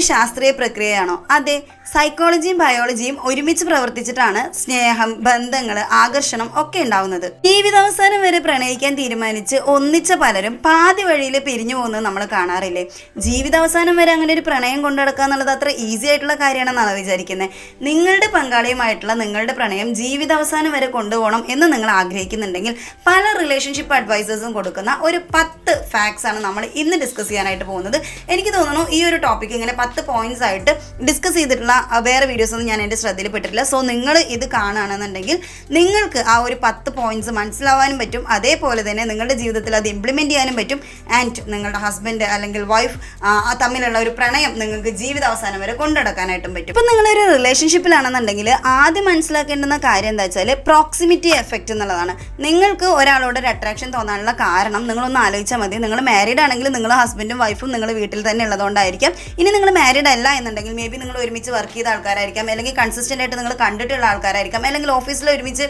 ശാസ്ത്രീയ പ്രക്രിയയാണോ? അതെ സൈക്കോളജിയും ബയോളജിയും ഒരുമിച്ച് പ്രവർത്തിച്ചിട്ടാണ് സ്നേഹം ബന്ധങ്ങൾ ആകർഷണം ഒക്കെ ഉണ്ടാവുന്നത്. ജീവിതാവസാനം വരെ പ്രണയിക്കാൻ തീരുമാനിച്ച് ഒന്നിച്ച പലരും പാതി വഴിയിൽ പിരിഞ്ഞു പോകുന്നത് നമ്മൾ കാണാറില്ലേ? ജീവിതാവസാനം വരെ അങ്ങനെ ഒരു പ്രണയം കൊണ്ടുനടക്കുക എന്നുള്ളത് അത്ര ഈസി ആയിട്ടുള്ള കാര്യമാണെന്നാണ് വിചാരിക്കുന്നത് നിങ്ങളുടെ പങ്കാളിയുമായിട്ടുള്ള നിങ്ങളുടെ പ്രണയം ജീവിതാവസാനം വരെ കൊണ്ടുപോകണം എന്ന് നിങ്ങൾ ആഗ്രഹിക്കുന്നുണ്ടെങ്കിൽ പല റിലേഷൻഷിപ്പ് അഡ്വൈസേഴ്സും കൊടുക്കുന്ന ഒരു പത്ത് ഫാക്ട്സ് ആണ് നമ്മൾ ഇന്ന് ഡിസ്കസ് ചെയ്യാനായിട്ട് പോകുന്നത്. എനിക്ക് തോന്നുന്നു ഈ ഒരു ടോപ്പിക് ഇങ്ങനെ പത്ത് പോയിന്റ്സ് ആയിട്ട് ഡിസ്കസ് ചെയ്തിട്ടുള്ള വേറെ വീഡിയോസ് ഒന്നും ഞാൻ എന്റെ ശ്രദ്ധയിൽപ്പെട്ടിട്ടില്ല സോ നിങ്ങൾ ഇത് കാണുകയാണെന്നുണ്ടെങ്കിൽ നിങ്ങൾക്ക് ആ ഒരു പത്ത് പോയിന്റ്സ് മനസ്സിലാവാനും പറ്റും. അതേപോലെ തന്നെ നിങ്ങളുടെ ജീവിതത്തിൽ അത് ഇംപ്ലിമെന്റ് ചെയ്യാനും പറ്റും. ആൻഡ് നിങ്ങളുടെ ഹസ്ബൻഡ് അല്ലെങ്കിൽ വൈഫ് ആ തമ്മിലുള്ള ഒരു പ്രണയം നിങ്ങൾക്ക് ജീവിതാവസാനം വരെ കൊണ്ടുനടക്കാനായിട്ടും പറ്റും. ഇപ്പം നിങ്ങളൊരു റിലേഷൻഷിപ്പിലാണെന്നുണ്ടെങ്കിൽ ആദ്യം മനസ്സിലാക്കേണ്ടുന്ന കാര്യം എന്താ വെച്ചാൽ പ്രോക്സിമിറ്റി എഫക്റ്റ് എന്നുള്ളതാണ്. നിങ്ങൾക്ക് ഒരാളോട് ഒരു അട്രാക്ഷൻ തോന്നാനുള്ള കാരണം നിങ്ങളൊന്ന് ആലോചിച്ചാൽ മതി. നിങ്ങൾ മാരീഡ് ആണെങ്കിൽ നിങ്ങൾ ഹസ്ബൻഡും വൈഫും നിങ്ങൾ വീട്ടിൽ തന്നെ ഉള്ളതുകൊണ്ടായിരിക്കാം. ഇനി നിങ്ങൾ മാരീഡ് അല്ല എന്നുണ്ടെങ്കിൽ മേ ബി നിങ്ങൾ ഒരുമിച്ച് വർക്ക് ചെയ്ത ആൾക്കാരായിരിക്കാം അല്ലെങ്കിൽ കൺസിസ്റ്റന്റ് ആയിട്ട് നിങ്ങൾ കണ്ടിട്ടുള്ള ആൾക്കാരായിരിക്കാം അല്ലെങ്കിൽ ഓഫീസിൽ ഒരുമിച്ച്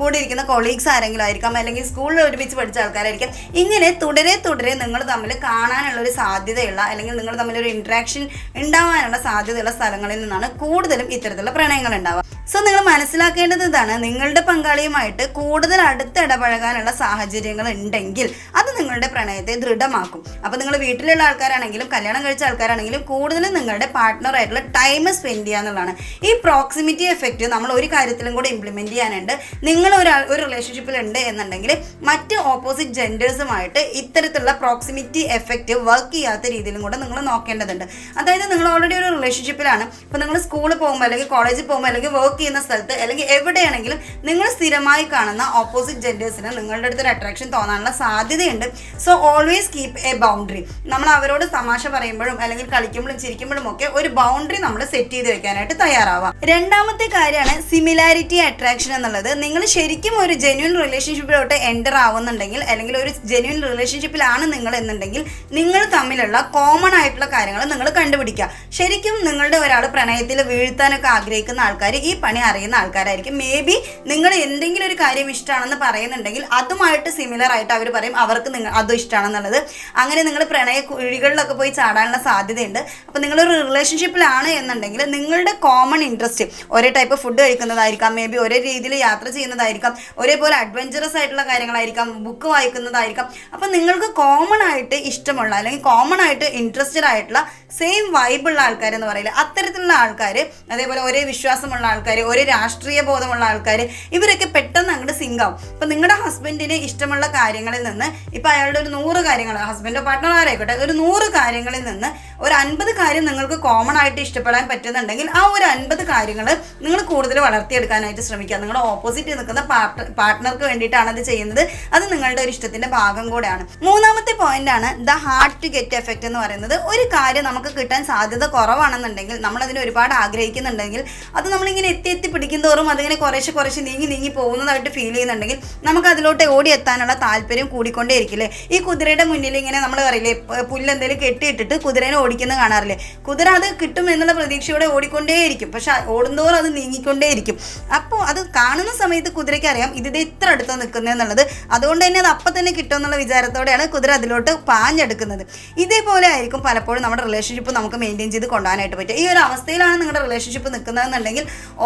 കൂടി ഇരിക്കുന്ന കൊളീഗ്സ് ആരെങ്കിലും ആയിരിക്കാം അല്ലെങ്കിൽ സ്കൂളിൽ ഒരുമിച്ച് പഠിച്ച ആൾക്കാരായിരിക്കാം. ഇങ്ങനെ തുടരെ തുടരെ നിങ്ങൾ തമ്മിൽ കാണാനുള്ള ഒരു സാധ്യതയുള്ള അല്ലെങ്കിൽ നിങ്ങൾ തമ്മിൽ ഒരു ഇൻട്രാക്ഷൻ ഉണ്ടാവാനുള്ള സാധ്യതയുള്ള സ്ഥലങ്ങളിൽ നിന്നാണ് കൂടുതലും ഇത്തരത്തിലുള്ള പ്രണയങ്ങൾ ഉണ്ടാവുക. സോ നിങ്ങൾ മനസ്സിലാക്കേണ്ടത് ഇതാണ്. നിങ്ങളുടെ പങ്കാളിയുമായിട്ട് കൂടുതൽ അടുത്ത് ഇടപഴകാനുള്ള സാഹചര്യങ്ങൾ ഉണ്ടെങ്കിൽ അത് നിങ്ങളുടെ പ്രണയത്തെ ദൃഢമാക്കും. അപ്പോൾ നിങ്ങൾ വീട്ടിലുള്ള ആൾക്കാരാണെങ്കിലും കല്യാണം കഴിച്ച ആൾക്കാരാണെങ്കിലും കൂടുതലും നിങ്ങളുടെ പാർട്ട്ണറായിട്ടുള്ള ടൈം സ്പെൻഡ് ചെയ്യുക എന്നുള്ളതാണ്. ഈ പ്രോക്സിമിറ്റി എഫക്റ്റ് നമ്മൾ ഒരു കാര്യത്തിലും കൂടെ ഇംപ്ലിമെന്റ് ചെയ്യാനുണ്ട്. നിങ്ങൾ ഒരാൾ ഒരു റിലേഷൻഷിപ്പിൽ ഉണ്ട് എന്നുണ്ടെങ്കിൽ മറ്റ് ഓപ്പോസിറ്റ് ജെൻഡേഴ്സുമായിട്ട് ഇത്തരത്തിലുള്ള പ്രോക്സിമിറ്റി എഫക്റ്റ് വർക്ക് ചെയ്യാത്ത രീതിയിലും കൂടെ നിങ്ങൾ നോക്കേണ്ടതുണ്ട്. അതായത് നിങ്ങൾ ഓൾറെഡി ഒരു റിലേഷൻഷിപ്പിലാണ് ഇപ്പോൾ നിങ്ങൾ സ്കൂളിൽ പോകുമ്പോൾ അല്ലെങ്കിൽ കോളേജിൽ പോകുമ്പോൾ അല്ലെങ്കിൽ വർക്ക് ചെയ്യുന്ന സ്ഥലത്ത് അല്ലെങ്കിൽ എവിടെയാണെങ്കിലും നിങ്ങൾ സ്ഥിരമായി കാണുന്ന ഓപ്പോസിറ്റ് ജെൻഡേഴ്സിന് നിങ്ങളുടെ അടുത്തൊരു അട്രാക്ഷൻ തോന്നാനുള്ള സാധ്യതയുണ്ട്. So always keep a boundary നമ്മൾ അവരോട് തമാശ പറയുമ്പോഴും അല്ലെങ്കിൽ കളിക്കുമ്പോഴും ചിരിക്കുമ്പോഴും ഒക്കെ ഒരു ബൗണ്ടറി നമ്മൾ സെറ്റ് ചെയ്ത് വെക്കാനായിട്ട് തയ്യാറാവാം. രണ്ടാമത്തെ കാര്യമാണ് സിമിലാരിറ്റി അട്രാക്ഷൻ എന്നുള്ളത്. നിങ്ങൾ ശരിക്കും ഒരു ജെന്യൂൻ റിലേഷൻഷിപ്പിലോട്ട് എന്റർ ആവുന്നുണ്ടെങ്കിൽ അല്ലെങ്കിൽ ഒരു ജെന്യൂൻ റിലേഷൻഷിപ്പിലാണ് നിങ്ങൾ എന്നുണ്ടെങ്കിൽ നിങ്ങൾ തമ്മിലുള്ള കോമൺ ആയിട്ടുള്ള കാര്യങ്ങൾ നിങ്ങൾ കണ്ടുപിടിക്കുക. ശരിക്കും നിങ്ങളുടെ ഒരാൾ പ്രണയത്തിൽ വീഴ്ത്താനൊക്കെ ആഗ്രഹിക്കുന്ന ആൾക്കാർ ഈ പണി അറിയുന്ന ആൾക്കാരായിരിക്കും. മേ ബി നിങ്ങൾ എന്തെങ്കിലും ഒരു കാര്യം ഇഷ്ടമാണെന്ന് പറയുന്നുണ്ടെങ്കിൽ അതുമായിട്ട് സിമിലർ ആയിട്ട് അവർ പറയും അവർക്ക് നിങ്ങൾ അതും ഇഷ്ടമാണെന്നുള്ളത് അങ്ങനെ നിങ്ങൾ പ്രണയ കുഴികളിലൊക്കെ പോയി ചാടാനുള്ള സാധ്യതയുണ്ട്. അപ്പോൾ നിങ്ങളൊരു റിലേഷൻഷിപ്പിലാണ് എന്നുണ്ടെങ്കിൽ നിങ്ങളുടെ കോമൺ ഇൻട്രസ്റ്റ് ഒരേ ടൈപ്പ് ഫുഡ് കഴിക്കുന്നതായിരിക്കാം മേ ബി ഒരേ രീതിയിൽ യാത്ര ചെയ്യുന്നതായിരിക്കാം ഒരേപോലെ അഡ്വഞ്ചറസ് ആയിട്ടുള്ള കാര്യങ്ങളായിരിക്കാം ബുക്ക് വായിക്കുന്നതായിരിക്കാം. അപ്പം നിങ്ങൾക്ക് കോമൺ ആയിട്ട് ഇഷ്ടമുള്ള അല്ലെങ്കിൽ കോമൺ ആയിട്ട് ഇൻട്രസ്റ്റഡ് ആയിട്ടുള്ള സെയിം വൈബുള്ള ആൾക്കാരെന്ന് പറയില്ല. അത്തരത്തിലുള്ള ആൾക്കാർ അതേപോലെ ഒരേ വിശ്വാസമുള്ള ആൾക്കാർ ഒരേ രാഷ്ട്രീയ ബോധമുള്ള ആൾക്കാർ ഇവരൊക്കെ പെട്ടെന്ന് അങ്ങോട്ട് സിങ്ക് ആവും. അപ്പം നിങ്ങളുടെ ഹസ്ബൻഡിന് ഇഷ്ടമുള്ള കാര്യങ്ങളിൽ നിന്ന് ഇപ്പം അയാളുടെ ഒരു നൂറ് കാര്യങ്ങൾ ഹസ്ബൻഡോ പാർട്ട്ണർ ആരായിക്കോട്ടെ ഒരു നൂറ് കാര്യങ്ങളിൽ നിന്ന് ഒരു അൻപത് കാര്യം നിങ്ങൾക്ക് കോമൺ ആയിട്ട് ഇഷ്ടപ്പെടാൻ പറ്റുന്നുണ്ടെങ്കിൽ ആ ഒരു അൻപത് കാര്യങ്ങൾ നിങ്ങൾ കൂടുതൽ വളർത്തിയെടുക്കാനായിട്ട് ശ്രമിക്കുക. നിങ്ങളുടെ ഓപ്പോസിറ്റ് നിൽക്കുന്ന പാർട്ട് പാർട്ട്ണർക്ക് വേണ്ടിയിട്ടാണ് അത് ചെയ്യുന്നത്. അത് നിങ്ങളുടെ ഒരു ഇഷ്ടത്തിന്റെ ഭാഗം കൂടെയാണ്. മൂന്നാമത്തെ പോയിന്റ് ആണ് the hard to get effect എന്ന് പറയുന്നത്. ഒരു കാര്യം നമുക്ക് കിട്ടാൻ സാധ്യത കുറവാണെന്നുണ്ടെങ്കിൽ നമ്മൾ അതിന് ഒരുപാട് ആഗ്രഹിക്കുന്നുണ്ടെങ്കിൽ അത് നമ്മളിങ്ങനെ എത്തി എത്തി പിടിക്കുന്തോറും അതിങ്ങനെ കുറേശ്ശെ കുറേശ്ശെ നീങ്ങി നീങ്ങി പോകുന്നതായിട്ട് ഫീൽ ചെയ്യുന്നുണ്ടെങ്കിൽ നമുക്ക് അതിലോട്ട് ഓടി എത്താനുള്ള താല്പര്യം കൂടിക്കൊണ്ടേ ഇരിക്കില്ലേ ഈ കുതിരയുടെ മുന്നിൽ ഇങ്ങനെ നമ്മൾ പറയില്ലേ പുല്ലെന്തെങ്കിലും കെട്ടിയിട്ടിട്ട് കുതിരേനെ ഓടിക്കുന്നത് കാണാറില്ലേ? കുതിര അത് കിട്ടും എന്നുള്ള പ്രതീക്ഷയോടെ ഓടിക്കൊണ്ടേയിരിക്കും. പക്ഷെ ഓടുന്നതോറും അത് നീങ്ങിക്കൊണ്ടേയിരിക്കും. അപ്പോൾ അത് കാണുന്ന സമയത്ത് കുതിരയ്ക്ക് അറിയാം ഇത് ഇത്ര അടുത്ത് നിൽക്കുന്നതെന്നുള്ളത് അതുകൊണ്ട് തന്നെ അത് അപ്പം തന്നെ കിട്ടും എന്നുള്ള വിചാരത്തോടെയാണ് കുതിര അതിലോട്ട് പാഞ്ഞെടുക്കുന്നത്. ഇതേപോലെ ആയിരിക്കും പലപ്പോഴും നമ്മുടെ റിലേഷൻഷിപ്പ് നമുക്ക് മെയിന്റെയിൻ ചെയ്ത് കൊണ്ടുപോകാനായിട്ട് പറ്റും ഈ ഒരു അവസ്ഥയിലാണ് നിങ്ങളുടെ റിലേഷൻഷിപ്പ് നിൽക്കുന്നതെന്നുണ്ടെങ്കിൽ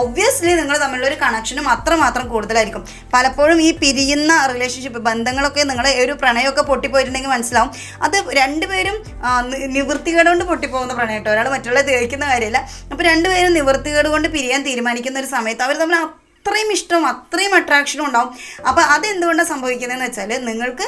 ഒബ്വിയസ്ലി നിങ്ങൾ തമ്മിലുള്ള ഒരു കണക്ഷനും അത്രമാത്രം കൂടുതലായിരിക്കും. പലപ്പോഴും ഈ പിരിയുന്ന റിലേഷൻഷിപ്പ് ബന്ധങ്ങളൊക്കെ നിങ്ങൾ ഒരു പ്രണയമൊക്കെ പൊട്ടിപ്പോയിട്ടുണ്ടെങ്കിൽ മനസ്സിലാവും. അത് രണ്ടുപേരും നിവൃത്തികേട് കൊണ്ട് പൊട്ടിപ്പോകുന്ന പ്രണയം കേട്ടോ ഒരാൾ മറ്റുള്ള തേക്കുന്ന കാര്യമില്ല. അപ്പോൾ രണ്ടുപേരും നിവൃത്തികേട് കൊണ്ട് പിരിയാൻ തീരുമാനിക്കുന്ന ഒരു സമയത്ത് അവർ തമ്മിൽ അത്രയും ഇഷ്ടവും അത്രയും അട്രാക്ഷനും ഉണ്ടാവും. അപ്പോൾ അതെന്തുകൊണ്ടാണ് സംഭവിക്കുന്നതെന്ന് വെച്ചാൽ നിങ്ങൾക്ക്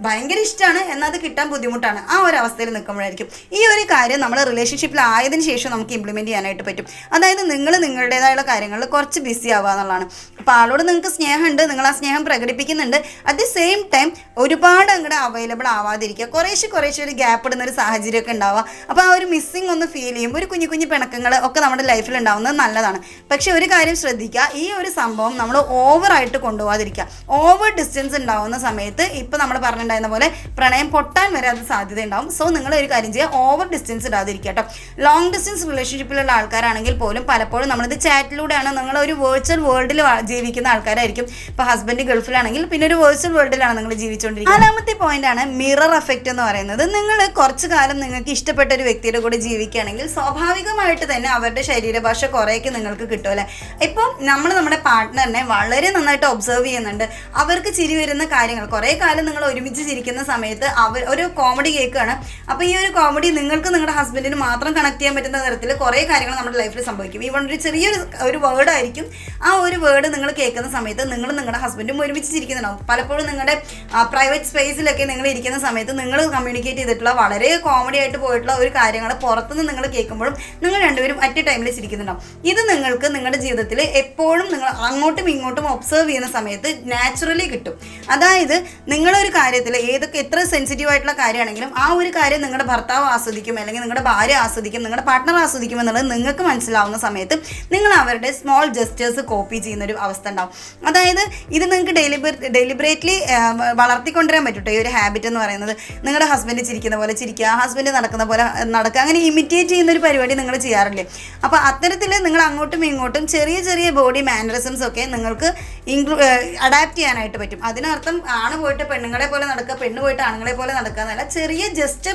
ഭയങ്കര ഇഷ്ടമാണ് എന്നാൽ അത് കിട്ടാൻ ബുദ്ധിമുട്ടാണ്. ആ ഒരു അവസ്ഥയിൽ നിൽക്കുമ്പോഴായിരിക്കും. ഈ ഒരു കാര്യം നമ്മൾ റിലേഷൻഷിപ്പിൽ ആയതിനു ശേഷം നമുക്ക് ഇംപ്ലിമെന്റ് ചെയ്യാനായിട്ട് പറ്റും. അതായത് നിങ്ങൾ നിങ്ങളുടേതായുള്ള കാര്യങ്ങളിൽ കുറച്ച് ബിസി ആവുക എന്നുള്ളതാണ്. അപ്പോൾ ആളോട് നിങ്ങൾക്ക് സ്നേഹമുണ്ട് നിങ്ങൾ ആ സ്നേഹം പ്രകടിപ്പിക്കുന്നുണ്ട്. അറ്റ് ദി സെയിം ടൈം ഒരുപാട് അങ്ങോട്ട് അവൈലബിൾ ആവാതിരിക്കുക. കുറേശ്ശെ കുറേശ്ശെ ഒരു ഗ്യാപ്പ് ഇടുന്ന ഒരു സാഹചര്യമൊക്കെ ഉണ്ടാവുക. അപ്പോൾ ആ ഒരു മിസ്സിങ് ഒന്ന് ഫീൽ ചെയ്യും. ഒരു കുഞ്ഞു കുഞ്ഞു പിണക്കങ്ങൾ ഒക്കെ നമ്മുടെ ലൈഫിൽ ഉണ്ടാവുന്നത് നല്ലതാണ്. പക്ഷേ ഒരു കാര്യം ശ്രദ്ധിക്കുക. ഈ ഒരു സംഭവം നമ്മൾ ഓവറായിട്ട് കൊണ്ടുപോകാതിരിക്കുക ഓവർ ഡിസ്റ്റൻസ് ഉണ്ടാവുന്ന സമയത്ത് ഇപ്പോൾ നമ്മൾ പറഞ്ഞ പറഞ്ഞിട്ടുണ്ടായിരുന്ന പോലെ പ്രണയം പൊട്ടാൻ വരെ അത് സാധ്യത ഉണ്ടാവും സോ നിങ്ങൾ ഒരു കാര്യം ചെയ്യുക. ഓവർ ഡിസ്റ്റൻസ് ഇടാതിരിക്കുക കേട്ടോ. ലോങ് ഡിസ്റ്റൻസ് റിലേഷൻഷിപ്പിലുള്ള ആൾക്കാരാണെങ്കിൽ പോലും പലപ്പോഴും നമ്മളിത് ചാറ്റിലൂടെയാണ് നിങ്ങൾ ഒരു വെർച്വൽ വേൾഡിൽ ജീവിക്കുന്ന ആൾക്കാരായിരിക്കും. ഇപ്പോൾ ഹസ്ബൻഡ് ഗൾഫിലാണെങ്കിൽ പിന്നെ ഒരു വെർച്വൽ വേൾഡിലാണ് നിങ്ങൾ ജീവിച്ചുകൊണ്ടിരിക്കുന്നത് നാലാമത്തെ പോയിന്റ് ആണ് മിറർ എഫക്റ്റ് എന്ന് പറയുന്നത്. നിങ്ങൾ കുറച്ചു കാലം നിങ്ങൾക്ക് ഇഷ്ടപ്പെട്ട ഒരു വ്യക്തിയുടെ കൂടെ ജീവിക്കുകയാണെങ്കിൽ സ്വാഭാവികമായിട്ട് തന്നെ അവരുടെ ശരീരഭാഷ കുറേയൊക്കെ നിങ്ങൾക്ക് കിട്ടും കിട്ടുമല്ലേ ഇപ്പം നമ്മൾ നമ്മുടെ പാർട്ട്ണറിനെ വളരെ നന്നായിട്ട് ഒബ്സർവ് ചെയ്യുന്നുണ്ട്. അവർക്ക് ചിരി വരുന്ന കാര്യങ്ങൾ കുറേ കാലം നിങ്ങൾ ഒരുമിച്ച് ചിരിക്കുന്ന സമയത്ത് അവർ ഒരു കോമഡി കേൾക്കുകയാണ്. അപ്പോൾ ഈ ഒരു കോമഡി നിങ്ങൾക്ക് നിങ്ങളുടെ ഹസ്ബൻഡിന് മാത്രം കണക്ട് ചെയ്യാൻ പറ്റുന്ന തരത്തിൽ കുറേ കാര്യങ്ങൾ നമ്മുടെ ലൈഫിൽ സംഭവിക്കും. ഈവൺ ഒരു ചെറിയൊരു ഒരു വേർഡ് ആയിരിക്കും. ആ ഒരു വേർഡ് നിങ്ങൾ കേൾക്കുന്ന സമയത്ത് നിങ്ങൾ നിങ്ങളുടെ ഹസ്ബൻഡും ഒരുമിച്ച് ചിരിക്കുന്നുണ്ടാവും പലപ്പോഴും നിങ്ങളുടെ പ്രൈവറ്റ് സ്പേസിലൊക്കെ നിങ്ങൾ ഇരിക്കുന്ന സമയത്ത് നിങ്ങൾ കമ്മ്യൂണിക്കേറ്റ് ചെയ്തിട്ടുള്ള വളരെ കോമഡി ആയിട്ട് പോയിട്ടുള്ള ഒരു കാര്യങ്ങൾ പുറത്തുനിന്ന് നിങ്ങൾ കേൾക്കുമ്പോഴും നിങ്ങൾ രണ്ടുപേരും അറ്റ് ടൈമിൽ ചിരിക്കുന്നുണ്ടാവും. ഇത് നിങ്ങൾക്ക് നിങ്ങളുടെ ജീവിതത്തിൽ എപ്പോഴും നിങ്ങൾ അങ്ങോട്ടും ഇങ്ങോട്ടും ഒബ്സർവ് ചെയ്യുന്ന സമയത്ത് നാച്ചുറലി കിട്ടും. അതായത് നിങ്ങളൊരു കാര്യത്തിൽ ഏതൊക്കെ എത്ര സെൻസിറ്റീവ് ആയിട്ടുള്ള കാര്യമാണെങ്കിലും ആ ഒരു കാര്യം നിങ്ങളുടെ ഭർത്താവ് ആസ്വദിക്കും അല്ലെങ്കിൽ നിങ്ങളുടെ ഭാര്യ ആസ്വദിക്കും നിങ്ങളുടെ പാർട്ട്ണർ ആസ്വദിക്കും എന്നുള്ളത് നിങ്ങൾക്ക് മനസ്സിലാവുന്ന സമയത്ത് നിങ്ങൾ അവരുടെ സ്മോൾ ജസ്റ്റേഴ്സ് കോപ്പി ചെയ്യുന്ന ഒരു അവസ്ഥ ഉണ്ടാവും. അതായത് ഇത് നിങ്ങൾക്ക് ഡെലിബർ ഡെലിബറേറ്റ്ലി വളർത്തിക്കൊണ്ടുവരാൻ പറ്റൂട്ടോ ഈ ഒരു ഹാബിറ്റ് എന്ന് പറയുന്നത്? നിങ്ങളുടെ ഹസ്ബൻഡ് ചിരിക്കുന്ന പോലെ ചിരിക്കുക ഹസ്ബൻഡ് നടക്കുന്ന പോലെ നടക്കുക അങ്ങനെ ഇമിറ്റേറ്റ് ചെയ്യുന്ന ഒരു പരിപാടി നിങ്ങൾ ചെയ്യാറില്ലേ? അപ്പോൾ അത്തരത്തിൽ നിങ്ങൾ അങ്ങോട്ടും ഇങ്ങോട്ടും ചെറിയ ചെറിയ ബോഡി മാനറിസംസ് ഒക്കെ നിങ്ങൾക്ക് ഇൻക്ലൂ അഡാപ്റ്റ് ചെയ്യാനായിട്ട് പറ്റും. അതിനർത്ഥം ആണ് പോയിട്ട് പെണ്ണുങ്ങളെ പോലെ നടക്കുക പെണ്ണ് പോയിട്ട് ആണുങ്ങളെ പോലെ നടക്കുക എന്നല്ല ചെറിയ ജസ്റ്റർ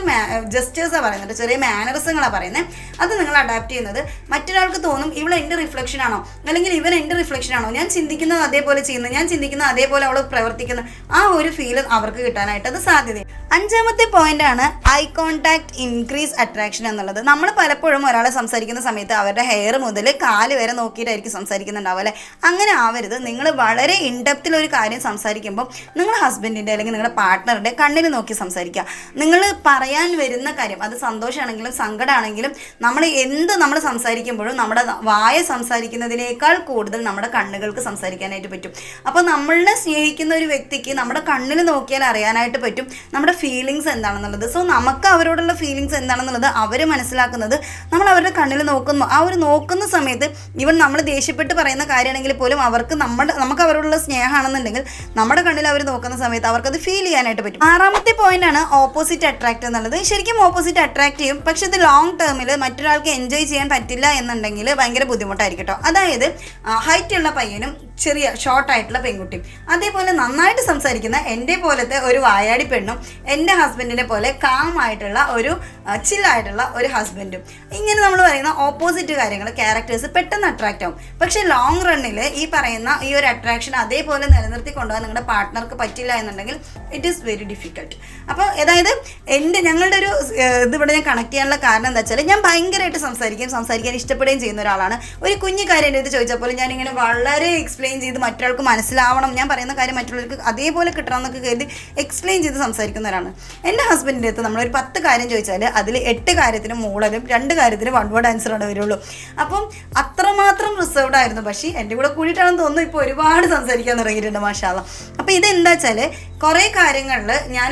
ജസ്റ്റേഴ്സാണ് പറയുന്നത്. ചെറിയ മാനറിസങ്ങളാണ് പറയുന്നത് അത് നിങ്ങൾ അഡാപ്റ്റ് ചെയ്യുന്നത്. മറ്റൊരാൾക്ക് തോന്നും ഇവൾ എന്റെ റിഫ്ലക്ഷൻ ആണോ? അല്ലെങ്കിൽ ഇവൻ എന്റെ റിഫ്ലക്ഷൻ ആണോ? ഞാൻ ചിന്തിക്കുന്നത് അതേപോലെ ചെയ്യുന്നത് ഞാൻ ചിന്തിക്കുന്നത് അതേപോലെ അവൾ പ്രവർത്തിക്കുന്ന. ആ ഒരു ഫീൽ അവർക്ക് കിട്ടാനായിട്ട് അത് സാധ്യതയാണ് അഞ്ചാമത്തെ പോയിന്റ് ആണ് ഐ കോണ്ടാക്ട് ഇൻക്രീസ് അട്രാക്ഷൻ എന്നുള്ളത്. നമ്മൾ പലപ്പോഴും ഒരാളെ സംസാരിക്കുന്ന സമയത്ത് അവരുടെ ഹെയർ മുതൽ കാൽ വരെ നോക്കിയിട്ടായിരിക്കും സംസാരിക്കുന്നുണ്ടാവും അല്ലേ? അങ്ങനെ ആവരുത്. നിങ്ങൾ വളരെ ഇൻഡെപ്തിൽ ഒരു കാര്യം സംസാരിക്കുമ്പോൾ നിങ്ങളുടെ ഹസ്ബൻഡിന്റെ അല്ലെങ്കിൽ നിങ്ങളുടെ പാർട്ട്ണറുടെ കണ്ണിൽ നോക്കി സംസാരിക്കുക. നിങ്ങൾ പറയാൻ വരുന്ന കാര്യം അത് സന്തോഷമാണെങ്കിലും സങ്കടമാണെങ്കിലും നമ്മൾ എന്ത് നമ്മൾ സംസാരിക്കുമ്പോഴും നമ്മുടെ വായ സംസാരിക്കുന്നതിനേക്കാൾ കൂടുതൽ നമ്മുടെ കണ്ണുകൾക്ക് സംസാരിക്കാനായിട്ട് പറ്റും. അപ്പോൾ നമ്മളെ സ്നേഹിക്കുന്ന ഒരു വ്യക്തിക്ക് നമ്മുടെ കണ്ണിൽ നോക്കിയാൽ അറിയാനായിട്ട് പറ്റും നമ്മുടെ ഫീലിങ്സ് എന്താണെന്നുള്ളത്. സോ നമുക്ക് അവരോടുള്ള ഫീലിങ്സ് എന്താണെന്നുള്ളത് അവർ മനസ്സിലാക്കുന്നത്. നമ്മൾ അവരുടെ കണ്ണിൽ നോക്കുന്നു. ആ ഒരു നോക്കുന്ന സമയത്ത് ഇവൻ നമ്മൾ ദേഷ്യപ്പെട്ട് പറയുന്ന കാര്യമാണെങ്കിൽ പോലും അവർക്ക് നമ്മുടെ നമുക്ക് അവരോടുള്ള സ്നേഹമാണെന്നുണ്ടെങ്കിൽ നമ്മുടെ കണ്ണിൽ അവർ നോക്കുന്ന സമയത്ത് അവർക്കത് ഫീൽ ചെയ്യാനായിട്ട് പറ്റും. ആറാമത്തെ പോയിന്റ് ആണ് ഓപ്പോസിറ്റ് അട്രാക്ട് എന്നുള്ളത്. ശരിക്കും ഓപ്പോസിറ്റ് അട്രാക്ട് ചെയ്യും. പക്ഷെ ഇത് ലോങ് ടേമിൽ മറ്റൊരാൾക്ക് എൻജോയ് ചെയ്യാൻ പറ്റില്ല എന്നുണ്ടെങ്കിൽ ഭയങ്കര ബുദ്ധിമുട്ടായിരിക്കും കേട്ടോ. അതായത് ഹൈറ്റ് ഉള്ള പയ്യനും ചെറിയ ഷോർട്ടായിട്ടുള്ള പെൺകുട്ടിയും അതേപോലെ നന്നായിട്ട് സംസാരിക്കുന്ന എന്റെ പോലത്തെ ഒരു വായാടി പെണ്ണും എന്റെ ഹസ്ബൻഡിനെ പോലെ കാം ആയിട്ടുള്ള ഒരു ചില്ലായിട്ടുള്ള ഒരു ഹസ്ബൻഡും. ഇങ്ങനെ നമ്മൾ പറയുന്ന ഓപ്പോസിറ്റ് കാര്യങ്ങൾ ക്യാരക്ടേഴ്സ് പെട്ടെന്ന് അട്രാക്റ്റ് ആവും. പക്ഷേ ലോങ് റണ്ണിൽ ഈ പറയുന്ന ഈ ഒരു അട്രാക്ഷൻ അതേപോലെ നിലനിർത്തി കൊണ്ടുപോകാൻ നിങ്ങളുടെ പാർട്ട്ണർക്ക് പറ്റില്ല എന്നുണ്ടെങ്കിൽ ഇറ്റ് ഈസ് വെരി ഡിഫിക്കൾട്ട് അപ്പോൾ അതായത് എന്റെ ഞങ്ങളുടെ ഒരു ഇതിവിടെ ഞാൻ കണക്ട് ചെയ്യാനുള്ള കാരണം എന്താ വെച്ചാൽ ഞാൻ ഭയങ്കരമായിട്ട് സംസാരിക്കുകയും സംസാരിക്കാൻ ഇഷ്ടപ്പെടുകയും ചെയ്യുന്ന ഒരാളാണ്. ഒരു കുഞ്ഞു കാര്യം എന്റെ ഇത് ചോദിച്ചപ്പോൾ ഞാനിങ്ങനെ വളരെ എക്സ്പ്ലെയിൻ ചെയ്ത് മറ്റൊരാൾക്ക് മനസ്സിലാവണം. ഞാൻ പറയുന്ന കാര്യം മറ്റുള്ളവർക്ക് അതേപോലെ കിട്ടണം എന്നൊക്കെ കരുതി എക്സ്പ്ലെയിൻ ചെയ്ത് സംസാരിക്കുന്നവരാണ്. എന്റെ ഹസ്ബൻഡിന്റെ അടുത്ത് നമ്മളൊരു പത്ത് കാര്യം ചോദിച്ചാൽ അതിൽ എട്ട് കാര്യത്തിന് മൂളലും രണ്ട് കാര്യത്തിന് വൺ വേർഡ് ആൻസറാണ് വരുള്ളൂ. അപ്പം അത്രമാത്രം റിസർവ്ഡ് ആയിരുന്നു. പക്ഷേ എന്റെ കൂടെ കൂടിയിട്ടാണെന്ന് തോന്നുന്നു ഇപ്പോൾ ഒരുപാട് സംസാരിക്കാൻ തുടങ്ങിയിട്ടുണ്ട് മാഷാല അപ്പോൾ ഇതെന്താ വെച്ചാൽ കുറേ കാര്യങ്ങളിൽ ഞാൻ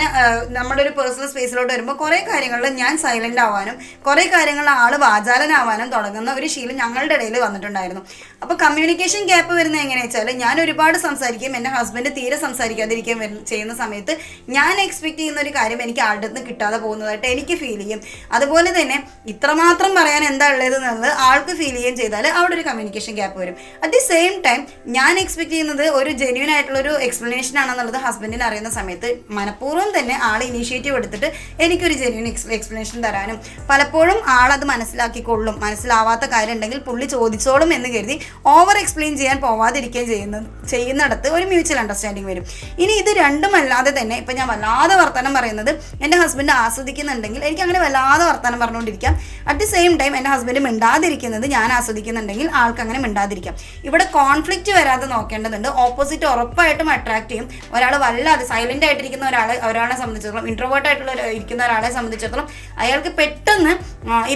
നമ്മുടെ ഒരു പേഴ്സണൽ സ്പേസിലോട്ട് വരുമ്പോൾ കുറേ കാര്യങ്ങളിൽ ഞാൻ സൈലന്റ് ആവാനും കുറേ കാര്യങ്ങളിൽ ആൾ വാചാലനാവാനും തുടങ്ങുന്ന ഒരു ശീലം ഞങ്ങളുടെ ഇടയിൽ വന്നിട്ടുണ്ടായിരുന്നു. അപ്പോൾ കമ്മ്യൂണിക്കേഷൻ ഗ്യാപ്പ് വരുന്നത് എങ്ങനെയാ വെച്ചാൽ ഞാൻ ഒരുപാട് സംസാരിക്കും എന്റെ ഹസ്ബൻഡ് തീരെ സംസാരിക്കാതിരിക്കുകയും വരുന്ന- ചെയ്യുന്ന സമയത്ത് ഞാൻ എക്സ്പെക്ട് ചെയ്യുന്ന ഒരു കാര്യം എനിക്ക് ആളുടെ നിന്ന് കിട്ടാതെ പോകുന്നതായിട്ട് എനിക്ക് ഫീൽ ചെയ്യും. അതുപോലെ തന്നെ ഇത്രമാത്രം പറയാൻ എന്താ ഉള്ളത് എന്നുള്ളത് ആൾക്ക് ഫീൽ ചെയ്യുകയും ചെയ്താൽ അവിടെ ഒരു കമ്മ്യൂണിക്കേഷൻ ഗ്യാപ്പ് വരും. അറ്റ് ദി സെയിം ടൈം ഞാൻ എക്സ്പെക്ട് ചെയ്യുന്നത് ഒരു ജെന്യൂൻ ആയിട്ടുള്ള ഒരു എക്സ്പ്ലനേഷൻ ആണെന്നുള്ളത് ഹസ്ബൻഡിന് അറിയുന്ന സമയത്ത് മനഃപൂർവം തന്നെ ആൾ ഇനീഷ്യേറ്റീവ് എടുത്തിട്ട് എനിക്കൊരു ജെന്യൂൻ എക്സ്പ്ലനേഷൻ തരാനും. പലപ്പോഴും ആളത് മനസ്സിലാക്കിക്കൊള്ളും. മനസ്സിലാവാത്ത കാര്യം ഉണ്ടെങ്കിൽ പുള്ളി ചോദിച്ചോളും എന്ന് കരുതി ഓവർ എക്സ്പ്ലെയിൻ ചെയ്യാൻ പോവാതിരിക്കുകയും ചെയ്യുന്ന ചെയ്യുന്നിടത്ത് ഒരു മ്യൂച്വൽ അണ്ടർസ്റ്റാൻഡിങ് വരും. ഇനി ഇത് രണ്ടുമല്ലാതെ തന്നെ ഇപ്പം ഞാൻ വല്ലാതെ വർത്തമാനം പറയുന്നത് എന്റെ ഹസ്ബൻഡ് ആസ്വദിക്കുന്നുണ്ടെങ്കിൽ എനിക്ക് അങ്ങനെ വല്ലാതെ വർത്തമാനം പറഞ്ഞുകൊണ്ടിരിക്കാം. അറ്റ് ദി സെയിം ടൈം എന്റെ ഹസ്ബൻഡ് മിണ്ടാതിരിക്കുന്നത് ഞാൻ ആസ്വദിക്കുന്നുണ്ടെങ്കിൽ ആൾക്ക് അങ്ങനെ മിണ്ടാതിരിക്കാം. ഇവിടെ കോൺഫ്ലിക്റ്റ് വരാതെ നോക്കേണ്ടതുണ്ട്. ഓപ്പോസിറ്റ് ഉറപ്പായിട്ടും അട്രാക്ട് ചെയ്യും. ഒരാൾ വല്ലാതെ സൈലന്റ് ആയിട്ടിരിക്കുന്ന ഒരാളെ ഒരാളെ സംബന്ധിച്ചിടത്തോളം ഇൻട്രോവേർട്ട് ആയിട്ടുള്ള ഇരിക്കുന്ന ഒരാളെ സംബന്ധിച്ചിടത്തോളം അയാൾക്ക് പെട്ടെന്ന്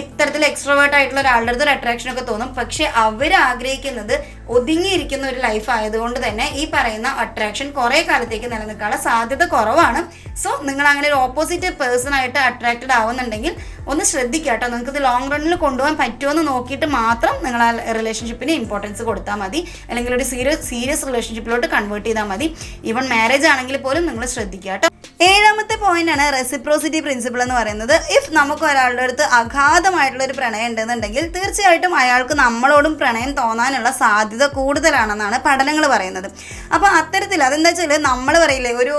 ഇത്തരത്തിൽ എക്സ്ട്രോവേർട്ട് ആയിട്ടുള്ള ഒരാളുടെ അടുത്ത് ഒരു അട്രാക്ഷൻ ഒക്കെ തോന്നും. പക്ഷെ അവർ ആഗ്രഹിക്കുന്നത് ഒതുങ്ങിയിരിക്കുന്ന ഒരു ലൈഫ് ആയതുകൊണ്ട് തന്നെ ഈ പറയുന്ന അട്രാക്ഷൻ കുറേ കാലത്തേക്ക് നിലനിൽക്കാനുള്ള സാധ്യത കുറവാണ്. സോ നിങ്ങൾ അങ്ങനെ ഒരു ഓപ്പോസിറ്റ് പേഴ്സൺ ആയിട്ട് അട്രാക്റ്റഡ് ആവുന്നുണ്ടെങ്കിൽ ഒന്ന് ശ്രദ്ധിക്കുക കേട്ടോ. നിങ്ങൾക്ക് ഇത് ലോങ് റണ്ണിൽ കൊണ്ടുപോകാൻ പറ്റുമോ എന്ന് നോക്കിയിട്ട് മാത്രം നിങ്ങൾ ആ റിലേഷൻഷിപ്പിന് ഇമ്പോർട്ടൻസ് കൊടുത്താൽ മതി. അല്ലെങ്കിൽ ഒരു സീരിയസ് സീരിയസ് റിലേഷൻഷിപ്പിലോട്ട് കൺവേർട്ട് ചെയ്താൽ മതി. ഈവൺ മാരേജ് ആണെങ്കിൽ പോലും നിങ്ങൾ ശ്രദ്ധിക്കുക കേട്ടോ. ഏഴാമത്തെ പോയിന്റ് ആണ് റെസിപ്രോസിറ്റി പ്രിൻസിപ്പിൾ എന്ന് പറയുന്നത്. ഇഫ് നമുക്ക് ഒരാളുടെ അടുത്ത് അഗാധമായിട്ടുള്ള ഒരു പ്രണയം ഉണ്ടെന്നുണ്ടെങ്കിൽ തീർച്ചയായിട്ടും അയാൾക്ക് നമ്മളോടും പ്രണയം തോന്നാനുള്ള സാധ്യത കൂടുതലാണെന്നാണ് പഠനങ്ങൾ പറയുന്നത്. അപ്പോൾ അത്തരത്തിൽ അതെന്താ വെച്ചാൽ നമ്മൾ പറയില്ലേ ഒരു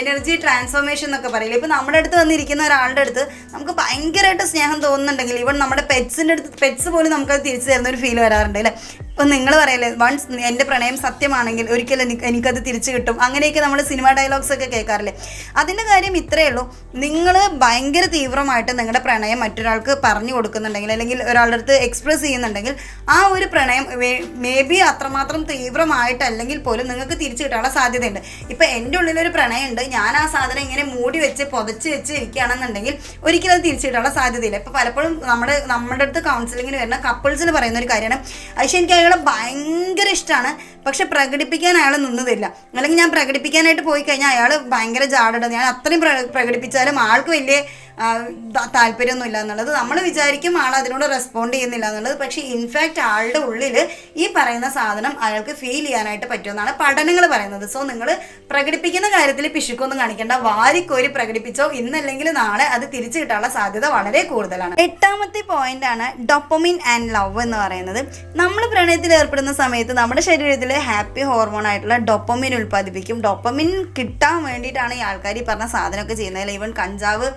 എനർജി ട്രാൻസ്ഫോർമേഷൻ എന്നൊക്കെ പറയില്ലേ. ഇപ്പോൾ നമ്മുടെ അടുത്ത് വന്നിരിക്കുന്ന ഒരാളുടെ അടുത്ത് നമുക്ക് ഭയങ്കരമായിട്ട് സ്നേഹം തോന്നുന്നുണ്ടെങ്കിൽ ഇവൺ നമ്മുടെ പെറ്റ്സിന്റെ അടുത്ത് പെറ്റ്സ് പോലും നമുക്കത് തിരിച്ചു തരുന്ന ഒരു ഫീൽ വരാറുണ്ട് അല്ലേ? ഇപ്പം നിങ്ങൾ പറയല്ലേ വൺസ് എന്റെ പ്രണയം സത്യമാണെങ്കിൽ ഒരിക്കലും എനിക്ക് എനിക്കത് തിരിച്ചു കിട്ടും. അങ്ങനെയൊക്കെ നമ്മൾ സിനിമ ഡയലോഗ്സ് ഒക്കെ കേൾക്കാറില്ലേ? അതിന്റെ കാര്യം ഇത്രയേ ഉള്ളൂ. നിങ്ങൾ ഭയങ്കര തീവ്രമായിട്ട് നിങ്ങളുടെ പ്രണയം മറ്റൊരാൾക്ക് പറഞ്ഞു കൊടുക്കുന്നുണ്ടെങ്കിൽ അല്ലെങ്കിൽ ഒരാളുടെ അടുത്ത് എക്സ്പ്രസ് ചെയ്യുന്നുണ്ടെങ്കിൽ ആ ഒരു പ്രണയം മേ ബി അത്രമാത്രം തീവ്രമായിട്ടല്ലെങ്കിൽ പോലും നിങ്ങൾക്ക് തിരിച്ചു കിട്ടാനുള്ള സാധ്യതയുണ്ട്. ഇപ്പം എന്റെ ഉള്ളിലൊരു പ്രണയമുണ്ട്. ഞാൻ ആ സാധനം ഇങ്ങനെ മൂടി വെച്ച് പുതച്ച് വെച്ച് ഇരിക്കുകയാണെന്നുണ്ടെങ്കിൽ ഒരിക്കലും അത് തിരിച്ചു കിട്ടാനുള്ള സാധ്യതയില്ല. ഇപ്പം പലപ്പോഴും നമ്മുടെ നമ്മുടെ അടുത്ത് കൗൺസിലിങ്ങിന് വരുന്ന കപ്പിൾസിൽ പറയുന്ന ഒരു കാര്യമാണ് പക്ഷേ എനിക്ക് അയാളെ ഭയങ്കര ഇഷ്ടമാണ് പക്ഷെ പ്രകടിപ്പിക്കാൻ അയാൾ നിന്നതില്ല. അല്ലെങ്കിൽ ഞാൻ പ്രകടിപ്പിക്കാനായിട്ട് പോയി കഴിഞ്ഞാൽ അയാൾ ഭയങ്കര ജാടട ഞാൻ അത്രയും പ്ര പ്രകടിപ്പിച്ചാലും ആൾക്ക് വലിയ താല്പര്യമൊന്നുമില്ല എന്നുള്ളത്. നമ്മൾ വിചാരിക്കും ആൾ അതിനോട് റെസ്പോണ്ട് ചെയ്യുന്നില്ല എന്നുള്ളത്. പക്ഷേ ഇൻഫാക്റ്റ് ആളുടെ ഉള്ളിൽ ഈ പറയുന്ന സാധനം അയാൾക്ക് ഫീൽ ചെയ്യാനായിട്ട് പറ്റുമെന്നാണ് പഠനങ്ങൾ പറയുന്നത്. സോ നിങ്ങൾ പ്രകടിപ്പിക്കുന്ന കാര്യത്തിൽ പിശുക്കൊന്നും കാണിക്കേണ്ട. വാരിക്കോരി പ്രകടിപ്പിച്ചോ ഇന്നല്ലെങ്കിൽ നാളെ അത് തിരിച്ചു കിട്ടാനുള്ള സാധ്യത വളരെ കൂടുതലാണ്. എട്ടാമത്തെ പോയിന്റ് ആണ് ഡൊപ്പമിൻ ആൻഡ് ലവ് എന്ന് പറയുന്നത്. നമ്മൾ പ്രണയത്തിൽ ഏർപ്പെടുന്ന സമയത്ത് നമ്മുടെ ശരീരത്തിൽ ഹാപ്പി ഹോർമോൺ ആയിട്ടുള്ള ഡൊപ്പമിൻ ഉൽപ്പാദിപ്പിക്കും. ഡൊപ്പമിൻ കിട്ടാൻ വേണ്ടിയിട്ടാണ് ഈ ആൾക്കാർ ഈ പറഞ്ഞ സാധനമൊക്കെ ചെയ്യുന്നത്. ഈവൻ കഞ്ചാവ്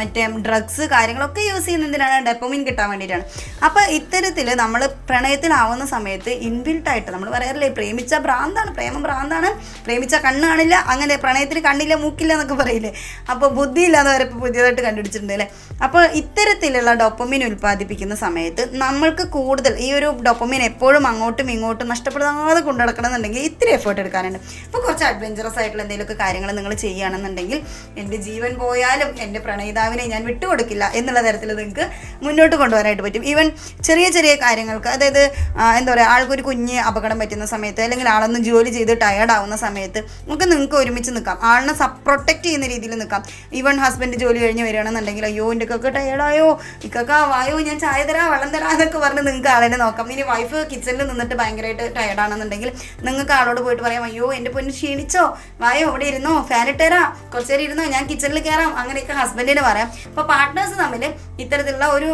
മറ്റേ ഡ്രഗ്സ് കാര്യങ്ങളൊക്കെ യൂസ് ചെയ്യുന്നതിനാണ് ഡെപ്പോമിൻ കിട്ടാൻ വേണ്ടിയിട്ടാണ്. അപ്പോൾ ഇത്തരത്തിൽ നമ്മൾ പ്രണയത്തിലാവുന്ന സമയത്ത് ഇൻബിൽട്ട് ആയിട്ട് നമ്മൾ പറയാറില്ലേ പ്രേമിച്ച ഭ്രാന്താണ് പ്രേമം ഭ്രാന്താണ് പ്രേമിച്ച കണ്ണ് കാണില്ല അങ്ങനെ പ്രണയത്തിൽ കണ്ണില്ല മൂക്കില്ല എന്നൊക്കെ പറയില്ലേ? അപ്പോൾ ബുദ്ധിയില്ലാന്ന് വരെ ഇപ്പോൾ പുതിയതായിട്ട് കണ്ടുപിടിച്ചിട്ടുണ്ട് അല്ലേ? അപ്പോൾ ഇത്തരത്തിലുള്ള ഡൊപ്പമിൻ ഉൽപ്പാദിപ്പിക്കുന്ന സമയത്ത് നമ്മൾക്ക് കൂടുതൽ ഈ ഒരു ഡൊപ്പമിൻ എപ്പോഴും അങ്ങോട്ടും ഇങ്ങോട്ടും നഷ്ടപ്പെടാതെ കൊണ്ടു നടക്കണമെന്നുണ്ടെങ്കിൽ ഇത്തിരി എഫേർട്ട് എടുക്കാനുണ്ട്. അപ്പോൾ കുറച്ച് അഡ്വഞ്ചറസ് ആയിട്ടുള്ള എന്തെങ്കിലുമൊക്കെ കാര്യങ്ങൾ നിങ്ങൾ ചെയ്യുകയാണെന്നുണ്ടെങ്കിൽ എന്റെ ജീവൻ പോയാലും എന്റെ പ്രണയിതാവിനെ ഞാൻ വിട്ടുകൊടുക്കില്ല എന്നുള്ള തരത്തിൽ നിങ്ങൾക്ക് മുന്നോട്ട് കൊണ്ടുപോകാനായിട്ട് പറ്റും. ഈവൻ ചെറിയ ചെറിയ കാര്യങ്ങൾക്ക് അതായത് എന്താ പറയുക ആൾക്കൊരു കുഞ്ഞ് അപകടം പറ്റുന്ന സമയത്ത് അല്ലെങ്കിൽ ആളൊന്ന് ജോലി ചെയ്ത് ടയേർഡ് ആവുന്ന സമയത്ത് നമുക്ക് നിങ്ങൾക്ക് ഒരുമിച്ച് നിൽക്കാം. ആളിനെ സപ് പ്രൊട്ടക്റ്റ് ചെയ്യുന്ന രീതിയിൽ നിൽക്കാം. ഈവൻ ഹസ്ബൻഡ് ജോലി കഴിഞ്ഞ് വരികയാണെന്നുണ്ടെങ്കിൽ അയ്യോ എന്റെ ഒക്കെ ടയേർഡായോ ഇക്കൊക്കെ വായോ? ഞാൻ ചായ തരാം വെള്ളം തരാം എന്നൊക്കെ പറഞ്ഞ് നിങ്ങൾക്ക് ആളിനെ നോക്കാം. ഇനി വൈഫ് കിച്ചണിൽ നിന്നിട്ട് ഭയങ്കരമായിട്ട് ടയേർഡാണെന്നുണ്ടെങ്കിൽ നിങ്ങൾക്ക് ആളോട് പോയിട്ട് പറയാം അയ്യോ എന്റെ പൊന്ന് ക്ഷീണിച്ചോ? വായോ അവിടെ ഇരുന്നോ? ഫാനിട്ടേരാ കുറച്ച് ഇരുന്നോ? ഞാൻ കിച്ചണിൽ കയറാം അങ്ങനെയൊക്കെ ഹസ്ബൻഡിന് പറയാം. അപ്പോൾ പാർട്ട്നേഴ്സ് തമ്മിൽ ഇത്തരത്തിലുള്ള ഒരു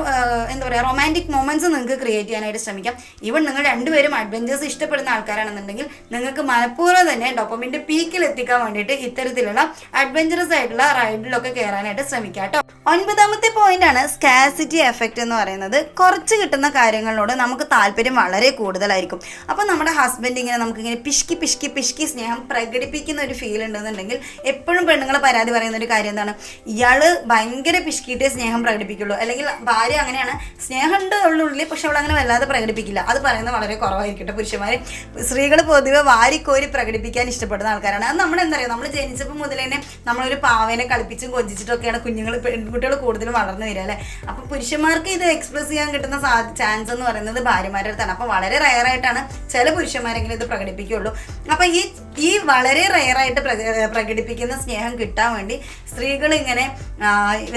എന്താ പറയുക റൊമാന്റിക് മൊമെന്റ്സ് നിങ്ങൾക്ക് ക്രിയേറ്റ് ചെയ്യാനായിട്ട് ശ്രമിക്കാം. ഈവൻ നിങ്ങൾ രണ്ടുപേരും അഡ്വഞ്ചേഴ്സ് ഇഷ്ടപ്പെടുന്ന ആൾക്കാരാണെന്നുണ്ടെങ്കിൽ നിങ്ങൾക്ക് മനഃപൂർവം തന്നെ ഡോപ്പമിന്റെ പീക്കിൽ എത്തിക്കാൻ വേണ്ടിയിട്ട് ഇത്തരത്തിലുള്ള അഡ്വഞ്ചറസ് ആയിട്ടുള്ള റൈഡിലൊക്കെ കയറാനായിട്ട് ശ്രമിക്കാം കേട്ടോ ഒൻപതാമത്തെ പോയിന്റ് ആണ് സ്കാസിറ്റി എഫക്റ്റ് എന്ന് പറയുന്നത്. കുറച്ച് കിട്ടുന്ന കാര്യങ്ങളോട് നമുക്ക് താല്പര്യം വളരെ കൂടുതലായിരിക്കും. അപ്പോൾ നമ്മുടെ ഹസ്ബൻഡ് ഇങ്ങനെ നമുക്കിങ്ങനെ പിഷ്കി പിഷ്കി പിഷ്കി സ്നേഹം പ്രകടിപ്പിക്കുന്ന ഒരു ഫീൽ ഉണ്ടെന്നുണ്ടെങ്കിൽ എപ്പോഴും പെണ്ണുങ്ങളെ പരാതി പറയുന്ന ഒരു കാര്യം എന്താണ്? ഇയാൾ ഭയങ്കര പിഷ്കിയിട്ടേ സ്നേഹം പ്രകടിപ്പിക്കുള്ളൂ. അല്ലെങ്കിൽ ഭാര്യ അങ്ങനെയാണ്. സ്നേഹമുണ്ട് ഉള്ളിൽ പക്ഷെ അവൾ അങ്ങനെ വല്ലാതെ പ്രകടിപ്പിക്കില്ല. അത് പറയുന്നത് വളരെ കുറവായിരിക്കട്ടെ പുരുഷന്മാർ സ്ത്രീകൾ പൊതുവെ വാരിക്കോരി പ്രകടിപ്പിക്കാൻ ഇഷ്ടപ്പെടുന്ന ആൾക്കാരാണ്. അത് നമ്മൾ എന്താ പറയുക നമ്മൾ ജനിച്ചപ്പോൾ മുതൽ തന്നെ നമ്മളൊരു പാവേനെ കളിപ്പിച്ചും കൊഞ്ചിച്ചിട്ടൊക്കെയാണ് കുഞ്ഞുങ്ങൾ പെൺകുട്ടികൾ കൂടുതലും വളർന്നു വരിക അല്ലേ? അപ്പോൾ പുരുഷന്മാർക്ക് ഇത് എക്സ്പ്രസ് ചെയ്യാൻ കിട്ടുന്ന ചാൻസ് എന്ന് പറയുന്നത് ഭാര്യമാരുടെ അടുത്താണ്. അപ്പോൾ വളരെ റയറായിട്ടാണ് ചില പുരുഷന്മാരെങ്കിലും ഇത് പ്രകടിപ്പിക്കുകയുള്ളൂ. അപ്പോൾ ഈ ഈ വളരെ റയറായിട്ട് പ്രകടിപ്പിക്കുന്ന സ്നേഹം കിട്ടാൻ വേണ്ടി സ്ത്രീകൾ ഇങ്ങനെ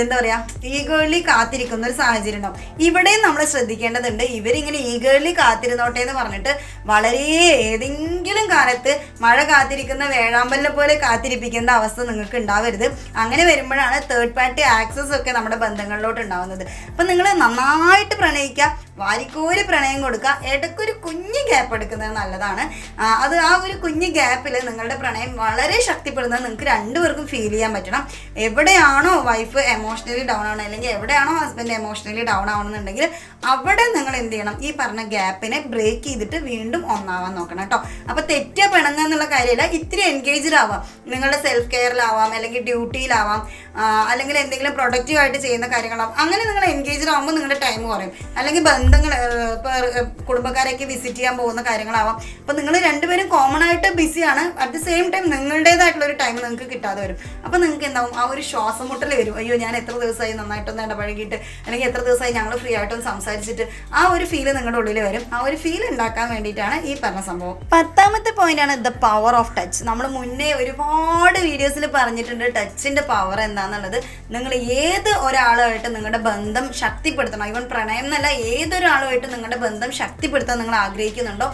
എന്താ പറയുക ഈഗേളി കാത്തിരിക്കുന്ന ഒരു സാഹചര്യം ഉണ്ടാവും. ഇവിടെയും നമ്മൾ ശ്രദ്ധിക്കേണ്ടതുണ്ട് ഇവരിങ്ങനെ ഈഗേളി കാത്തിരുന്നോട്ടെ എന്ന് പറഞ്ഞിട്ട് വളരെ ഏതെങ്കിലും കാലത്ത് മഴ കാത്തിരിക്കുന്ന വേഴാമ്പലിനെ പോലെ കാത്തിരിപ്പിക്കേണ്ട അവസ്ഥ നിങ്ങൾക്ക് ഉണ്ടാവരുത്. അങ്ങനെ വരുമ്പോഴാണ് തേർഡ് പാർട്ടി ആക്സസ് ഒക്കെ നമ്മുടെ ബന്ധങ്ങളിലോട്ട് ഉണ്ടാവുന്നത്. അപ്പം നിങ്ങൾ നന്നായിട്ട് പ്രണയിക്കുക വാരിക്കോരി പ്രണയം കൊടുക്കുക ഇടയ്ക്കൊരു കുഞ്ഞ് ഗ്യാപ്പ് എടുക്കുന്നത് നല്ലതാണ്. അത് ആ ഒരു കുഞ്ഞ് ഗ്യാപ്പിൽ നിങ്ങളുടെ പ്രണയം വളരെ ശക്തിപ്പെടുന്നത് നിങ്ങൾക്ക് രണ്ടുപേർക്കും ഫീൽ ചെയ്യാൻ പറ്റണം. എവിടെയാണോ വൈഫ് എമോഷണലി ഡൗൺ ആവണം അല്ലെങ്കിൽ എവിടെയാണോ ഹസ്ബൻഡ് എമോഷണലി ഡൗൺ ആവണമെന്നുണ്ടെങ്കിൽ അവിടെ നിങ്ങൾ എന്ത് ചെയ്യണം? ഈ പറഞ്ഞ ഗ്യാപ്പിനെ ബ്രേക്ക് ചെയ്തിട്ട് വീണ്ടും ഒന്നാവാൻ നോക്കണം കേട്ടോ. അപ്പോൾ തെറ്റ പിണങ്ങുക എന്നുള്ള കാര്യമില്ല ഇത്തിരി എൻഗേജ്ഡ് ആവാം. നിങ്ങളുടെ സെൽഫ് കെയറിലാവാം അല്ലെങ്കിൽ ഡ്യൂട്ടിയിലാവാം അല്ലെങ്കിൽ എന്തെങ്കിലും പ്രൊഡക്റ്റീവായിട്ട് ചെയ്യുന്ന കാര്യങ്ങളാവും. അങ്ങനെ നിങ്ങൾ എൻഗേജ്ഡ് ആകുമ്പോൾ നിങ്ങളുടെ ടൈം കുറയും. അല്ലെങ്കിൽ ബന്ധങ്ങൾ ഇപ്പോൾ കുടുംബക്കാരെയൊക്കെ വിസിറ്റ് ചെയ്യാൻ പോകുന്ന കാര്യങ്ങളാവാം. അപ്പോൾ നിങ്ങൾ രണ്ടുപേരും കോമൺ ആയിട്ട് ബിസിയാണ് അറ്റ് ദി സെയിം ടൈം നിങ്ങളുടേതായിട്ടുള്ള ഒരു ടൈം നിങ്ങൾക്ക് കിട്ടാതെ വരും. അപ്പോൾ നിങ്ങൾക്ക് എന്താവും? ആ ഒരു ശ്വാസം മുട്ടൽ വരും. അയ്യോ ഞാൻ എത്ര ദിവസമായി നന്നായിട്ടൊന്ന് ഇടപഴകിയിട്ട് അല്ലെങ്കിൽ എത്ര ദിവസമായി ഞങ്ങൾ ഫ്രീ ആയിട്ടൊന്ന് സംസാരിച്ചിട്ട് ആ ഒരു ഫീൽ നിങ്ങളുടെ ഉള്ളിൽ വരും. ആ ഒരു ഫീൽ ഉണ്ടാക്കാൻ വേണ്ടിയിട്ടാണ് ഈ പറഞ്ഞ സംഭവം. പത്താമത്തെ പോയിന്റ് ആണ് ദ പവർ ഓഫ് ടച്ച് നമ്മൾ മുന്നേ ഒരുപാട് വീഡിയോസിൽ പറഞ്ഞിട്ടുണ്ട് ടച്ചിന്റെ പവർ എന്താണെന്നുള്ളത് നിങ്ങൾ ഏത് ഒരാളുമായിട്ട് നിങ്ങളുടെ ബന്ധം ശക്തിപ്പെടുത്തണം. ഈവൻ പ്രണയം എന്നല്ല ഏതൊരാളുമായിട്ട് നിങ്ങളുടെ ബന്ധം ശക്തിപ്പെടുത്താൻ നിങ്ങൾ ആഗ്രഹിക്കുന്നുണ്ടോ?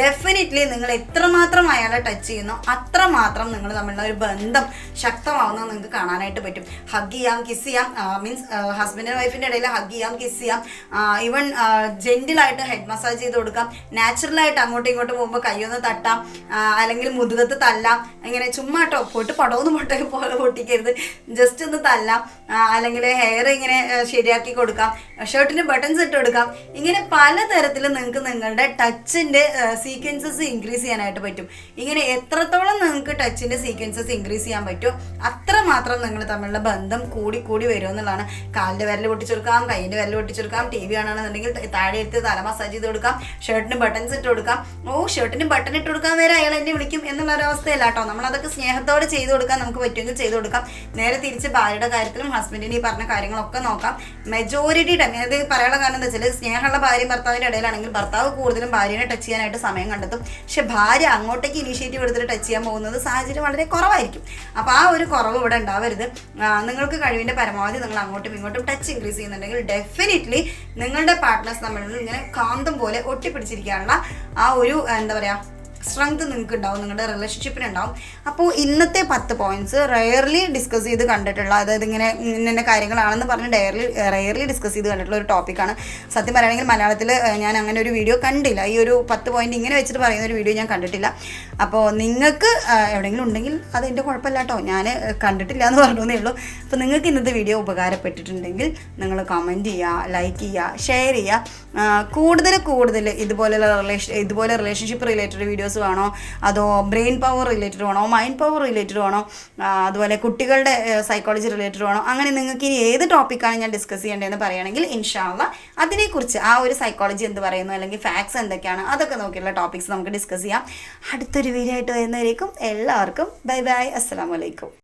ഡെഫിനറ്റ്ലി നിങ്ങൾ എത്രമാത്രം അയാളെ ടച്ച് ചെയ്യുന്നു അത്രമാത്രം നിങ്ങൾ തമ്മിലുള്ള ഒരു ബന്ധം ശക്തമാവുന്നത് നിങ്ങൾക്ക് കാണാനായിട്ട് പറ്റും. ഹഗ് ചെയ്യാം കിസ് ചെയ്യാം മീൻസ് ഹസ്ബൻഡ് വൈഫിന്റെ ഇടയിൽ ഹഗ് ചെയ്യാം കിസ് ചെയ്യാം. ഈവൻ ജെന്റിലായിട്ട് ഹെഡ് മസാജ് ചെയ്ത് കൊടുക്കാം. നാച്ചുറലായിട്ട് അങ്ങോട്ടും ഇങ്ങോട്ടും പോകുമ്പോൾ കൈയൊന്ന് തട്ടാം. അല്ലെങ്കിൽ മുതുകത്ത് തല്ലാം. ഇങ്ങനെ ചുമ്മാട്ടോ പോയിട്ട് പടവൊന്നും പോലെ പൊട്ടിക്കരുത്. ജസ്റ്റ് ഒന്ന് തല്ലാം. അല്ലെങ്കിൽ ഹെയർ ഇങ്ങനെ ശരിയാക്കി കൊടുക്കാം. ഷർട്ടിന് ബട്ടൺസ് ഇട്ട് കൊടുക്കാം. ഇങ്ങനെ പലതരത്തിൽ നിങ്ങൾക്ക് നിങ്ങളുടെ ടച്ചിന്റെ സീക്വൻസസ് ഇൻക്രീസ് ചെയ്യാനായിട്ട് പറ്റും. ഇങ്ങനെ എത്രത്തോളം നിങ്ങൾക്ക് ടച്ചിന്റെ സീക്വൻസസ് ഇൻക്രീസ് ചെയ്യാൻ പറ്റുമോ അത്രമാത്രം നിങ്ങൾ തമ്മിലുള്ള ബന്ധം കൂടി കൂടി വരും എന്നുള്ളതാണ്. കാലിന്റെ വിരൽ പൊട്ടിച്ചെടുക്കാം കൈയിന്റെ വിരൽ പൊട്ടിച്ചെടുക്കാം ടി വി ആണെന്നുണ്ടെങ്കിൽ താഴെ എടുത്ത് തല മസാജ് ചെയ്ത് കൊടുക്കാം ഷർട്ടിന് ബട്ടൺസ് ഇട്ട് കൊടുക്കാം. ഓ ഷർട്ടിന് ബട്ടൺ ഇട്ട് കൊടുക്കാൻ വരെ അയാൾ എന്നെ വിളിക്കും എന്നുള്ള ഒരു അവസ്ഥയല്ല കേട്ടോ. നമ്മളതൊക്കെ സ്നേഹത്തോടെ ചെയ്ത് കൊടുക്കാൻ നമുക്ക് പറ്റുമെങ്കിൽ ചെയ്ത് കൊടുക്കാം. നേരെ തിരിച്ച് ഭാര്യയുടെ കാര്യത്തിലും ഹസ്ബൻഡിന് ഈ പറഞ്ഞ കാര്യങ്ങളൊക്കെ നോക്കാം. മെജോറിറ്റി ടൈം അത് പറയാനുള്ള കാരണം എന്താ വെച്ചാൽ സ്നേഹമുള്ള ഭാര്യയും ഭർത്താവിന്റെ ഇടയിലാണെങ്കിൽ ഭർത്താവ് കൂടുതലും ഭാര്യനെ ടച്ച് ചെയ്യാനായിട്ട് സമയം കണ്ടെത്തും. പക്ഷെ ഭാര്യ അങ്ങോട്ടേക്ക് ഇനീഷ്യേറ്റീവ് എടുത്തിട്ട് ടച്ച് ചെയ്യാൻ പോകുന്നത് സാഹചര്യം വളരെ കുറവായിരിക്കും. അപ്പോൾ ആ ഒരു കുറവ് ഇവിടെ ഉണ്ടാവരുത്. നിങ്ങൾക്ക് കഴിവിന്റെ പരമാവധി നിങ്ങൾ അങ്ങോട്ടും ഇങ്ങോട്ടും ടച്ച് ഇൻക്രീസ് ചെയ്യുന്നുണ്ടെങ്കിൽ ഡെഫിനറ്റ്ലി നിങ്ങളുടെ പാർട്ട്നേഴ്സ് തമ്മിലുള്ള ഇങ്ങനെ കാന്തം പോലെ ഒട്ടിപ്പിടിച്ചിരിക്കാനുള്ള ആ ഒരു എന്താ പറയുക സ്ട്രെങ്ത് നിങ്ങൾക്ക് ഉണ്ടാവും നിങ്ങളുടെ റിലേഷൻഷിപ്പിന് ഉണ്ടാവും അപ്പോൾ ഇന്നത്തെ പത്ത് പോയിന്റ്സ് റയർലി ഡിസ്കസ് ചെയ്ത് കണ്ടിട്ടുള്ള അതായത് ഇങ്ങനെ ഇന്ന കാര്യങ്ങളാണെന്ന് പറഞ്ഞ് ഡയർലി റയർലി ഡിസ്കസ് ചെയ്ത് കണ്ടിട്ടുള്ള ഒരു ടോപ്പിക്കാണ് സത്യം പറയുകയാണെങ്കിൽ മലയാളത്തിൽ ഞാൻ അങ്ങനെ ഒരു വീഡിയോ കണ്ടില്ല. ഈ ഒരു പത്ത് പോയിന്റ് ഇങ്ങനെ വെച്ചിട്ട് പറയുന്ന ഒരു വീഡിയോ ഞാൻ കണ്ടിട്ടില്ല. അപ്പോൾ നിങ്ങൾക്ക് എവിടെയെങ്കിലും ഉണ്ടെങ്കിൽ അത് എന്റെ കുഴപ്പമില്ല കേട്ടോ ഞാൻ കണ്ടിട്ടില്ല എന്ന് പറഞ്ഞേ ഉള്ളൂ. അപ്പോൾ നിങ്ങൾക്ക് ഇന്നത്തെ വീഡിയോ ഉപകാരപ്പെട്ടിട്ടുണ്ടെങ്കിൽ നിങ്ങൾ കമന്റ് ചെയ്യുക ലൈക്ക് ചെയ്യുക ഷെയർ ചെയ്യുക. കൂടുതൽ കൂടുതൽ ഇതുപോലെയുള്ള റിലേഷൻ ഇതുപോലെ റിലേഷൻഷിപ്പ് റിലേറ്റഡ് വീഡിയോസ് വേണോ? അതോ ബ്രെയിൻ പവർ റിലേറ്റഡ് വേണോ? മൈൻഡ് പവർ റിലേറ്റഡ് വേണോ? അതുപോലെ കുട്ടികളുടെ സൈക്കോളജി റിലേറ്റഡ് വേണോ? അങ്ങനെ നിങ്ങൾക്ക് ഇനി ഏത് ടോപ്പിക്കാണ് ഞാൻ ഡിസ്കസ് ചെയ്യേണ്ടതെന്ന് പറയുകയാണെങ്കിൽ ഇൻഷാല്ല അതിനെക്കുറിച്ച് ആ ഒരു സൈക്കോളജി എന്ത് പറയുന്നു അല്ലെങ്കിൽ ഫാക്ട്സ് എന്തൊക്കെയാണ് അതൊക്കെ നോക്കിയുള്ള ടോപ്പിക്സ് നമുക്ക് ഡിസ്കസ് ചെയ്യാം. അടുത്തൊരു വീഡിയോ ആയിട്ട് വരുന്നവരേക്കും എല്ലാവർക്കും ബൈ ബൈ അസ്സാം വലൈക്കും